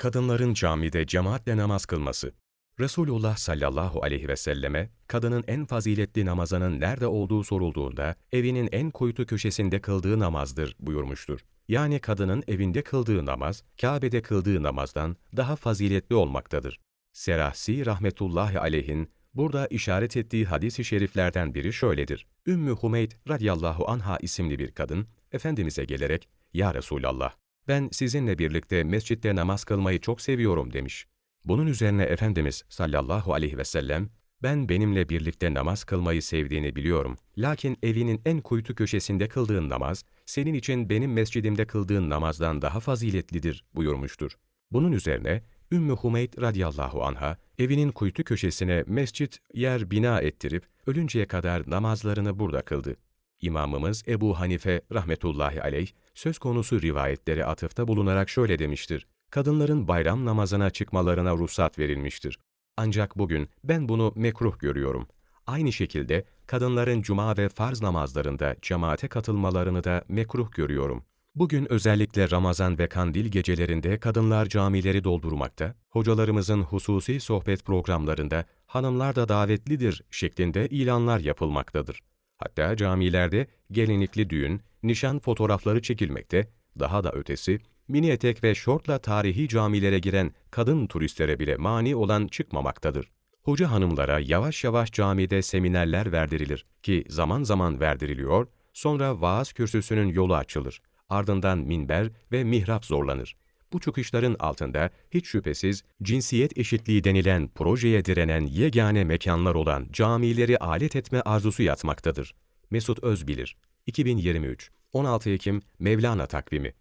Kadınların camide cemaatle namaz kılması. Resulullah sallallahu aleyhi ve selleme kadının en faziletli namazının nerede olduğu sorulduğunda evinin en kuytu köşesinde kıldığı namazdır buyurmuştur. Yani kadının evinde kıldığı namaz, Kabe'de kıldığı namazdan daha faziletli olmaktadır. Serahsi rahmetullahi aleyhin burada işaret ettiği hadis-i şeriflerden biri şöyledir. Ümmü Humeyd radıyallahu anha isimli bir kadın, Efendimiz'e gelerek, ''Ya Resulallah, ben sizinle birlikte mescitte namaz kılmayı çok seviyorum.'' demiş. Bunun üzerine Efendimiz sallallahu aleyhi ve sellem, ben benimle birlikte namaz kılmayı sevdiğini biliyorum. Lakin evinin en kuytu köşesinde kıldığın namaz, senin için benim mescidimde kıldığın namazdan daha faziletlidir buyurmuştur. Bunun üzerine Ümmü Humeyd radıyallahu anha evinin kuytu köşesine mescit yer bina ettirip ölünceye kadar namazlarını burada kıldı. İmamımız Ebu Hanife rahmetullahi aleyh söz konusu rivayetlere atıfta bulunarak şöyle demiştir. Kadınların bayram namazına çıkmalarına ruhsat verilmiştir. Ancak bugün ben bunu mekruh görüyorum. Aynı şekilde kadınların cuma ve farz namazlarında cemaate katılmalarını da mekruh görüyorum. Bugün özellikle Ramazan ve Kandil gecelerinde kadınlar camileri doldurmakta, hocalarımızın hususi sohbet programlarında hanımlar da davetlidir şeklinde ilanlar yapılmaktadır. Hatta camilerde gelinlikli düğün, nişan fotoğrafları çekilmekte, daha da ötesi, mini etek ve şortla tarihi camilere giren kadın turistlere bile mani olan çıkmamaktadır. Hoca hanımlara yavaş yavaş camide seminerler verdirilir ki zaman zaman verdiriliyor, sonra vaaz kürsüsünün yolu açılır. Ardından minber ve mihrap zorlanır. Bu çıkışların altında hiç şüphesiz cinsiyet eşitliği denilen projeye direnen yegane mekanlar olan camileri alet etme arzusu yatmaktadır. Mesut Özbilir 2023 16 Ekim Mevlana takvimi